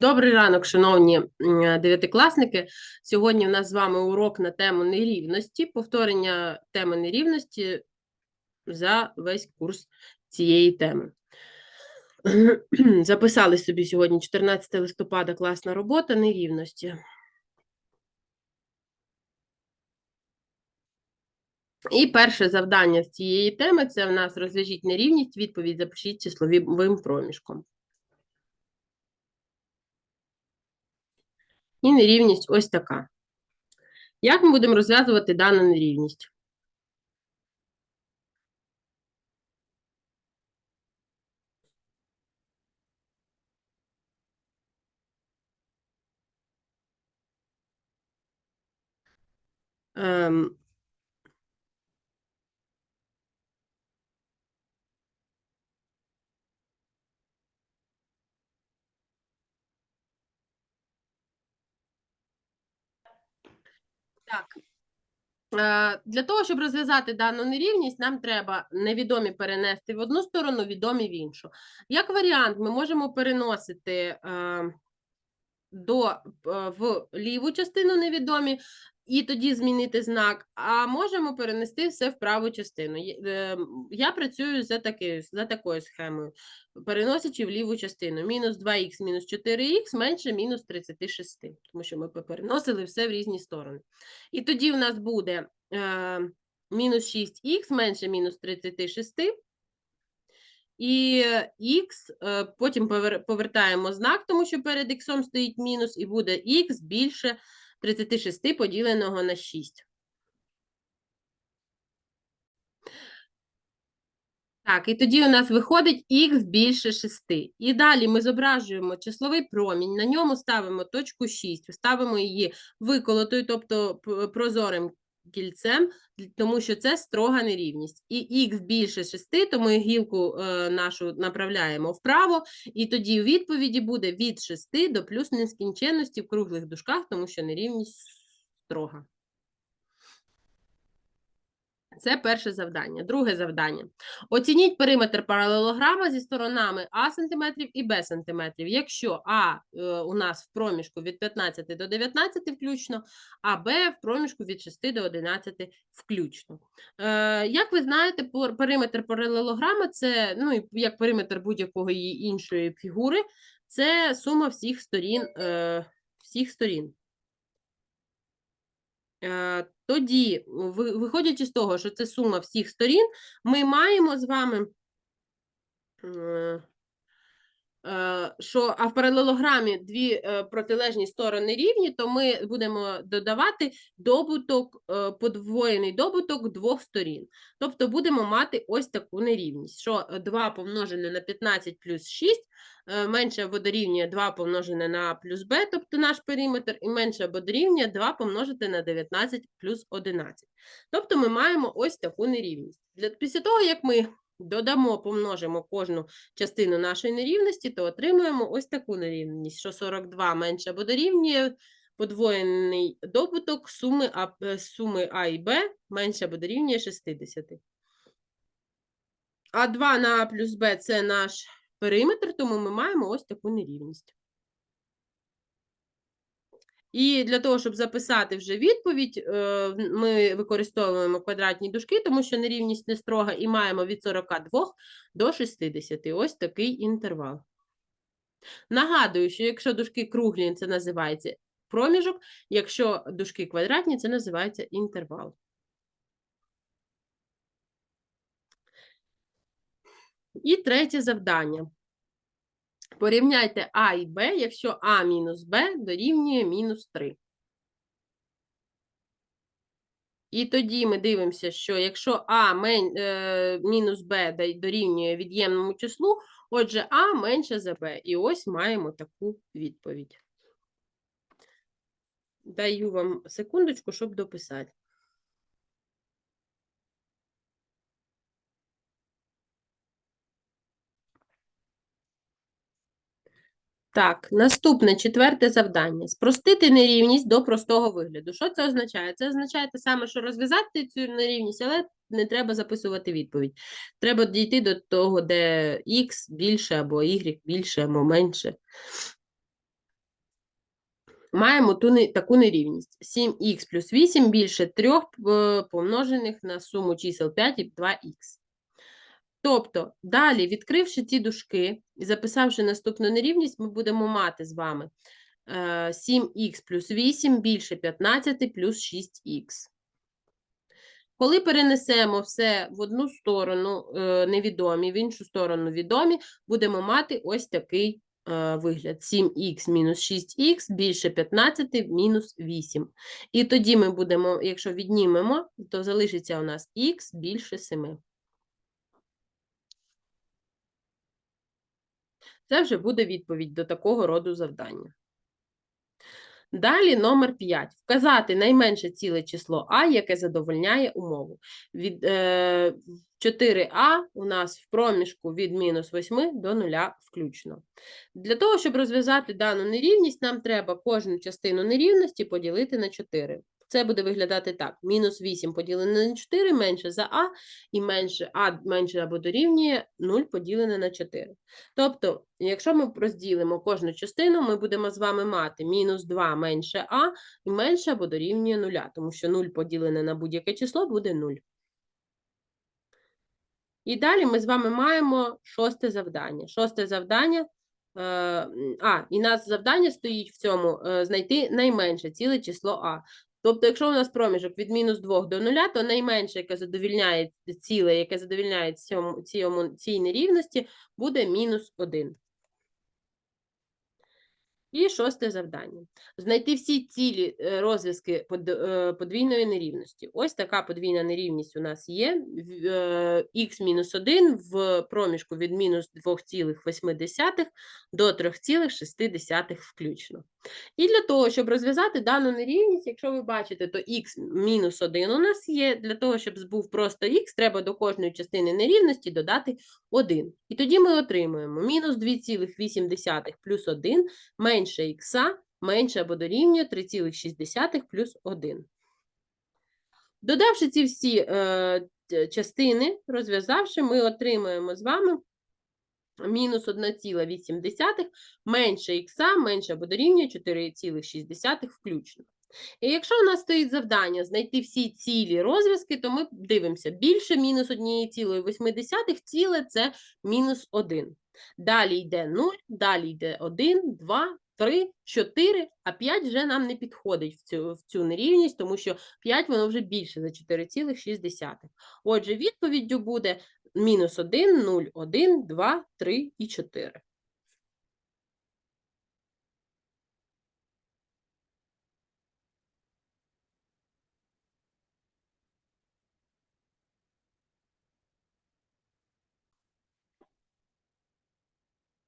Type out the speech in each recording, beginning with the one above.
Добрий ранок, шановні дев'ятикласники. Сьогодні в нас з вами урок на тему нерівності, повторення теми нерівності за весь курс цієї теми. Записали собі сьогодні 14 листопада класна робота нерівності. І перше завдання з цієї теми це в нас розв'яжіть нерівність, відповідь запишіть числовим проміжком. І нерівність ось така. Як ми будемо розв'язувати дану нерівність? Ем, Так. Е, Для того, щоб розв'язати дану нерівність, нам треба невідомі перенести в одну сторону, відомі в іншу. Як варіант, ми можемо переносити е, до, е, в ліву частину невідомі і тоді змінити знак, а можемо перенести все в праву частину. Е, Я працюю за, такою, за такою схемою, переносячи в ліву частину. Мінус 2х мінус 4х менше мінус 36, тому що ми переносили все в різні сторони. І тоді у нас буде е, мінус 6х менше мінус 36, і х, е, потім повертаємо знак, тому що перед х стоїть мінус, і буде х більше 36 поділеного на 6. Так, і тоді у нас виходить х більше 6. І далі ми зображуємо числовий промінь, на ньому ставимо точку 6, ставимо її виколотою, тобто прозорим кільцем, тому що це строга нерівність. І х більше 6, то ми гілку е, нашу направляємо вправо, і тоді у відповіді буде від 6 до плюс нескінченності в круглих дужках, тому що нерівність строга. Це перше завдання. Друге завдання. Оцініть периметр паралелограма зі сторонами А сантиметрів і Б сантиметрів. Якщо А е, у нас в проміжку від 15 до 19 включно, а Б в проміжку від 6 до 11 включно. Е, як ви знаєте, периметр паралелограма це, ну, як периметр будь-якої іншої фігури, це сума всіх сторін, е, всіх сторін. Тоді, ви- виходячи з того, що це сума всіх сторін, ми маємо з вами, що а в паралелограмі дві е, протилежні сторони рівні, то ми будемо додавати добуток, е, подвоєний добуток двох сторін. Тобто будемо мати ось таку нерівність, що 2 помножене на 15 плюс 6 е, менше або дорівнює 2 помножене на плюс Б, тобто наш периметр, і менше або дорівнює 2 помножити на 19 плюс 11. Тобто ми маємо ось таку нерівність. Після того, як ми додамо, помножимо кожну частину нашої нерівності, то отримуємо ось таку нерівність, що 42 менше або дорівнює подвоєний добуток суми А, е, суми А і Б менше або дорівнює 60. А 2 на А плюс Б – це наш периметр, тому ми маємо ось таку нерівність. І для того, щоб записати вже відповідь, е, ми використовуємо квадратні дужки, тому що нерівність не строга, і маємо від 42 до 60. Ось такий інтервал. Нагадую, що якщо дужки круглі, це називається проміжок, якщо дужки квадратні, це називається інтервал. І третє завдання. Порівняйте А і Б, якщо А мінус Б дорівнює мінус 3. І тоді ми дивимося, що якщо А е, мінус Б дорівнює від'ємному числу, отже А менше за Б. І ось маємо таку відповідь. Даю вам секундочку, щоб дописати. Так, наступне четверте завдання. Спростити нерівність до простого вигляду. Що це означає? Це означає те саме, що розв'язати цю нерівність, але не треба записувати відповідь. Треба дійти до того, де х більше або y більше або менше. маємо ту, таку нерівність. 7х плюс 8 більше 3 помножених на суму чисел 5 і 2х. Тобто, далі, відкривши ці дужки і записавши наступну нерівність, ми будемо мати з вами е, 7х плюс 8 більше 15 плюс 6х. Коли перенесемо все в одну сторону е, невідомі, в іншу сторону відомі, будемо мати ось такий е, вигляд: 7х мінус 6х більше 15 мінус 8. І тоді ми будемо, якщо віднімемо, то залишиться у нас х більше 7. Це вже буде відповідь до такого роду завдання. Далі номер 5. Вказати найменше ціле число А, яке задовольняє умову. Від, е, 4А у нас в проміжку від мінус 8 до 0 включно. Для того, щоб розв'язати дану нерівність, нам треба кожну частину нерівності поділити на 4. Це буде виглядати так: мінус 8 поділене на 4 менше за А, і менше А менше або дорівнює 0 поділене на 4. Тобто, якщо ми розділимо кожну частину, ми будемо з вами мати мінус 2 менше А і менше або дорівнює 0, тому що 0 поділене на будь-яке число буде 0. І далі ми з вами маємо шосте завдання. Шосте завдання. е, А, і нас завдання стоїть в цьому е, знайти найменше ціле число А. Тобто, якщо у нас проміжок від мінус 2 до 0, то найменше, яке задовільняє ціле, яке задовільняє цьому, цій нерівності, буде мінус 1. І шосте завдання. Знайти всі цілі е, розв'язки е, подвійної нерівності. Ось така подвійна нерівність у нас є. х-1 в проміжку від мінус 2,8 до 3,6 включно. І для того, щоб розв'язати дану нерівність, якщо ви бачите, то х мінус 1 у нас є. Для того, щоб був просто х, треба до кожної частини нерівності додати 1. І тоді ми отримуємо мінус 2,8 плюс 1 менше х, менше або дорівнює 3,6 плюс 1. Додавши ці всі е, частини, розв'язавши, ми отримуємо з вами мінус 1,8 менше х, менше або дорівнює 4,6 включно. І якщо у нас стоїть завдання знайти всі цілі розв'язки, то ми дивимося, більше мінус 1,8 ціле – це мінус 1. Далі йде 0, далі йде 1, 2, 3, 4, а 5 вже нам не підходить в цю, в цю нерівність, тому що 5 воно вже більше за 4,6. Отже, відповіддю буде мінус 1, 0, 1, 2, 3 і 4.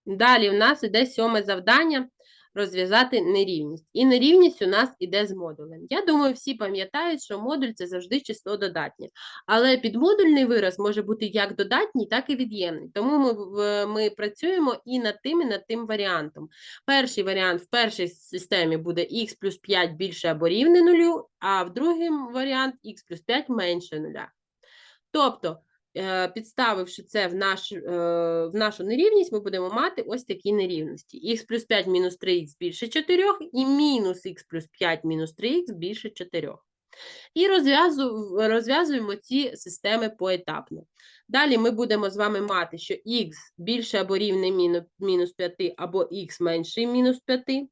Далі в нас іде сьоме завдання розв'язати нерівність. І нерівність у нас іде з модулем. Я думаю, всі пам'ятають, що модуль це завжди число додатнє. Але підмодульний вираз може бути як додатній, так і від'ємний. Тому ми, ми працюємо і над тим, і над тим варіантом. Перший варіант в першій системі буде х плюс 5 більше або рівне нулю, а в другому варіант х плюс 5 менше нуля. Тобто, підставивши це в, наш, е, в нашу нерівність, ми будемо мати ось такі нерівності. х плюс 5 мінус 3х більше 4 і мінус х плюс 5 мінус 3х більше 4. І розв'язу- розв'язуємо ці системи поетапно. Далі ми будемо з вами мати, що х більше або рівне мінус 5, або х менше мінус 5.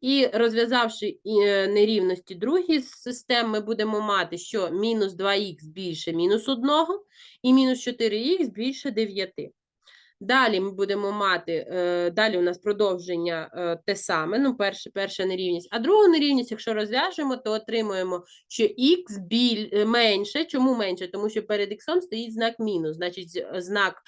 І розв'язавши е, нерівності другі з систем, ми будемо мати, що мінус 2х більше мінус 1 і мінус 4х більше 9. Далі ми будемо мати, е, далі у нас продовження е, те саме, ну, перше, перша нерівність. А другу нерівність, якщо розв'яжемо, то отримуємо, що х біль, е, менше. Чому менше? Тому що перед х стоїть знак мінус, значить знак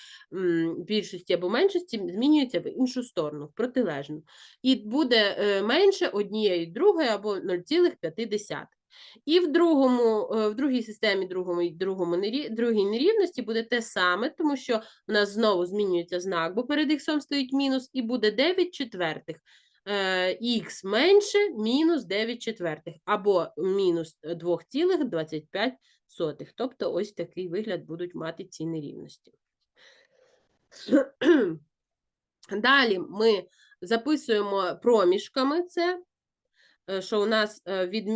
більшості або меншості змінюється в іншу сторону, в протилежну. І буде менше однієї другої або 0,5. І в другому, е, в другій системі, другому, другому другій нерівності буде те саме, тому що у нас знову змінюється знак, бо перед х стоїть мінус, і буде 9 четвертих. Х менше мінус 9 четвертих, або мінус 2,25. Тобто ось такий вигляд будуть мати ці нерівності. Далі ми записуємо проміжками це. Е, що у нас е, від,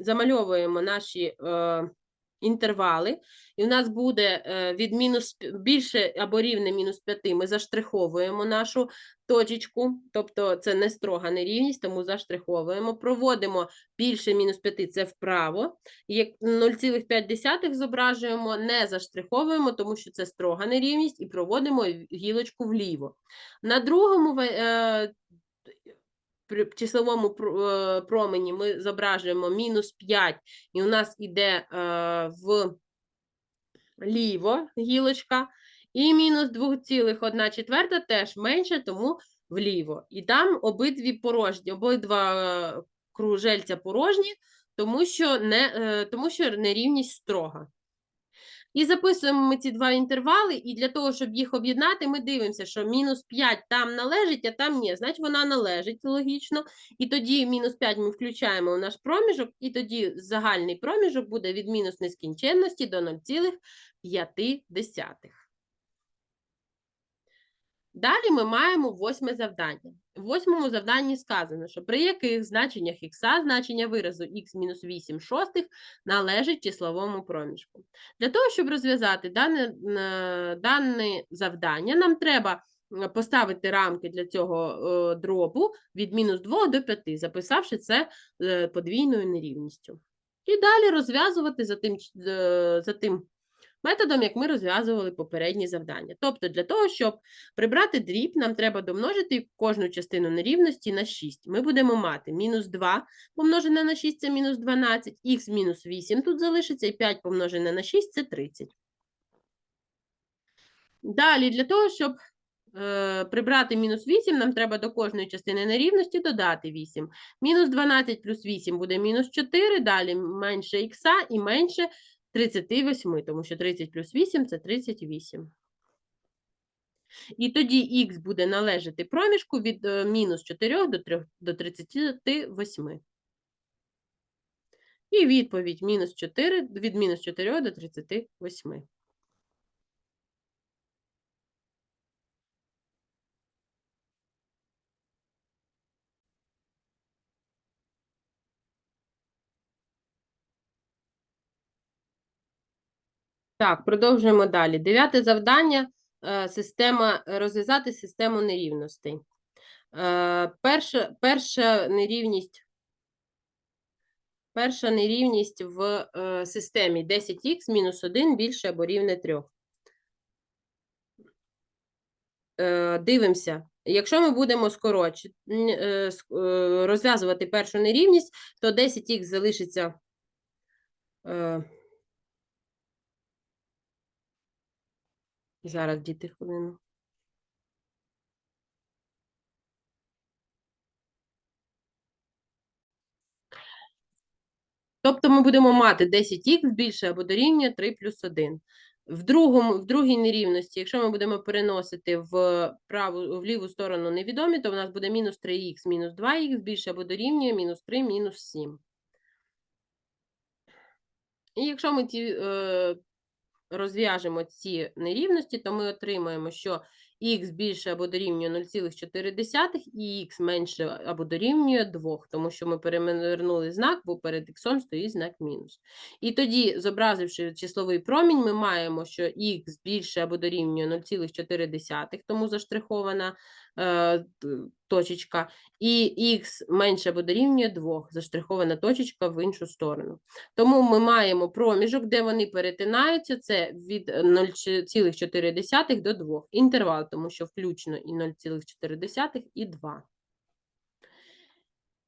замальовуємо наші е, інтервали, і у нас буде від мінус більше або рівне мінус 5, ми заштриховуємо нашу точечку, тобто це не строга нерівність, тому заштриховуємо. Проводимо більше мінус 5 це вправо. Як 0,5 зображуємо, не заштриховуємо, тому що це строга нерівність, і проводимо гілочку вліво. На другому при числовому е, промені ми зображуємо мінус 5, і у нас іде е, в ліво гілочка, і мінус 2,1 четверта теж менше, тому вліво. І там обидві порожні, обидва е, кружельця порожні, тому що, не, тому що нерівність строга. І записуємо ми ці два інтервали, і для того, щоб їх об'єднати, ми дивимося, що мінус 5 там належить, а там ні. Значить, вона належить логічно. І тоді мінус 5 ми включаємо в наш проміжок, і тоді загальний проміжок буде від мінус нескінченності до 0,5. Далі ми маємо восьме завдання. В восьмому завданні сказано, що при яких значеннях х значення виразу х-8 шостих належить числовому проміжку. Для того, щоб розв'язати дане, е, дане завдання, нам треба поставити рамки для цього е, дробу від мінус 2 до 5, записавши це е, подвійною нерівністю. І далі розв'язувати за тим, за тим методом, як ми розв'язували попередні завдання. Тобто, для того, щоб прибрати дріб, нам треба домножити кожну частину нерівності на 6. Ми будемо мати мінус 2 помножене на 6 – це мінус 12, х мінус 8 тут залишиться, і 5 помножене на 6 – це 30. Далі, для того, щоб е, прибрати мінус 8, нам треба до кожної частини нерівності додати 8. Мінус 12 плюс 8 буде мінус 4, далі менше х і менше 38, тому що 30 плюс 8 – це 38. І тоді х буде належати проміжку від е, мінус 4 до, 3, до 38. І відповідь мінус 4, від мінус 4 до 38. Так, продовжуємо далі. Дев'яте завдання е, система, розв'язати систему нерівностей. Е, Перша, перша нерівність, перша нерівність в е, системі 10х мінус 1 більше або рівне 3. Е, Дивимося. Якщо ми будемо скорочити, ск- е, розв'язувати першу нерівність, то 10х залишиться е, зараз, діти, хвилину. Тобто ми будемо мати 10х більше або дорівнює 3 плюс 1. В, другому, в другій нерівності, якщо ми будемо переносити в, праву, в ліву сторону невідомі, то в нас буде мінус 3х, мінус 2х більше або дорівнює мінус 3, мінус 7. І якщо ми ці, е, розв'яжемо ці нерівності, то ми отримаємо, що х більше або дорівнює 0,4 і х менше або дорівнює 2, тому що ми перевернули знак, бо перед х стоїть знак мінус. І тоді, зобразивши числовий промінь, ми маємо, що х більше або дорівнює 0,4, тому заштрихована точечка, і х менше або дорівнює 2, заштрихована точечка в іншу сторону. Тому ми маємо проміжок, де вони перетинаються, це від е, 0,4 до 2. Інтервал, тому що включно і 0,4 і 2.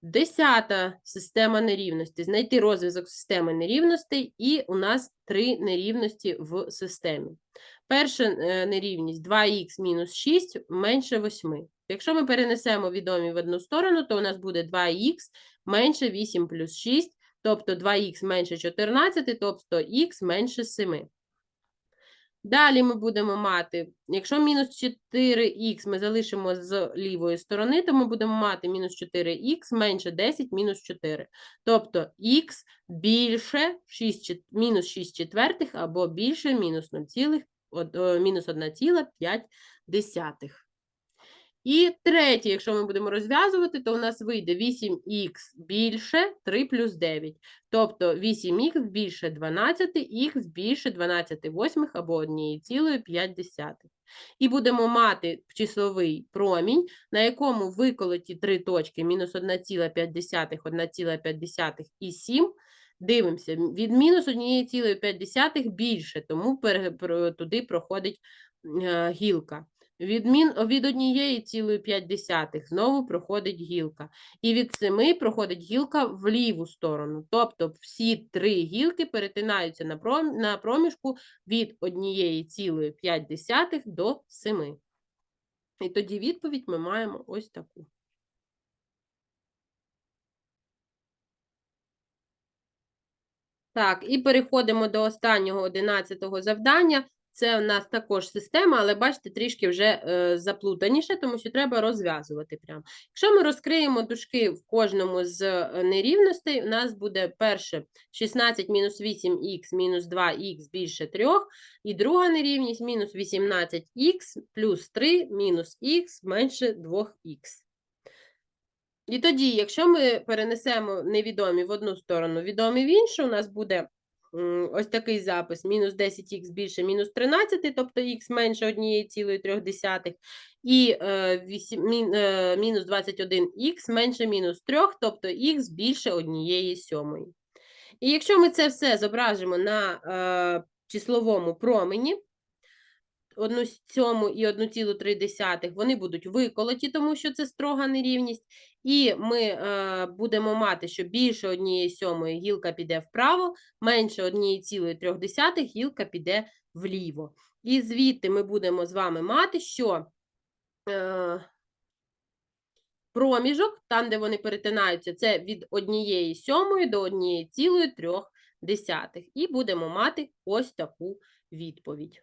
Десята система нерівності. Знайти розв'язок системи нерівностей, і у нас три нерівності в системі. Перша е, нерівність 2х мінус 6 менше 8. Якщо ми перенесемо відомі в одну сторону, то у нас буде 2х менше 8 плюс 6, тобто 2х менше 14, тобто х менше 7. Далі ми будемо мати, якщо мінус 4х ми залишимо з лівої сторони, то ми будемо мати мінус 4х менше 10 мінус 4. Тобто х більше 6, мінус 6 четвертих або більше мінус 0, од- е, мінус 1,5. І третє, якщо ми будемо розв'язувати, то у нас вийде 8х більше 3 плюс 9. Тобто 8х більше 12, х більше 12 восьмих або 1,5. І будемо мати числовий промінь, на якому виколоті три точки мінус 1,5, 1,5 і 7. Дивимося, від мінус 1,5 більше, тому туди проходить е, гілка. Від, мін, від 1,5 знову проходить гілка. І від 7 проходить гілка в ліву сторону. Тобто всі три гілки перетинаються на, пром, на проміжку від 1,5 до 7. І тоді відповідь ми маємо ось таку. Так, і переходимо до останнього одинадцятого завдання. Це у нас також система, але бачите, трішки вже е, заплутаніше, тому що треба розв'язувати прямо. Якщо ми розкриємо дужки в кожному з е, нерівностей, у нас буде перше 16 мінус 8х мінус 2х більше 3, і друга нерівність мінус 18х плюс 3 мінус х менше 2х. І тоді, якщо ми перенесемо невідомі в одну сторону, відомі в іншу, у нас буде ось такий запис: мінус 10х більше мінус 13, тобто х менше 1,3, і е, е, мінус 21х менше мінус 3, тобто х більше 1 сьомої. І якщо ми це все зображимо на е, числовому промені, одну сьому і 1,3, вони будуть виколоті, тому що це строга нерівність. І ми е, будемо мати, що більше 1 сьомої гілка піде вправо, менше 1,3 гілка піде вліво. І звідти ми будемо з вами мати, що е, проміжок, там, де вони перетинаються, це від 1 сьомої до 1,3. І будемо мати ось таку відповідь.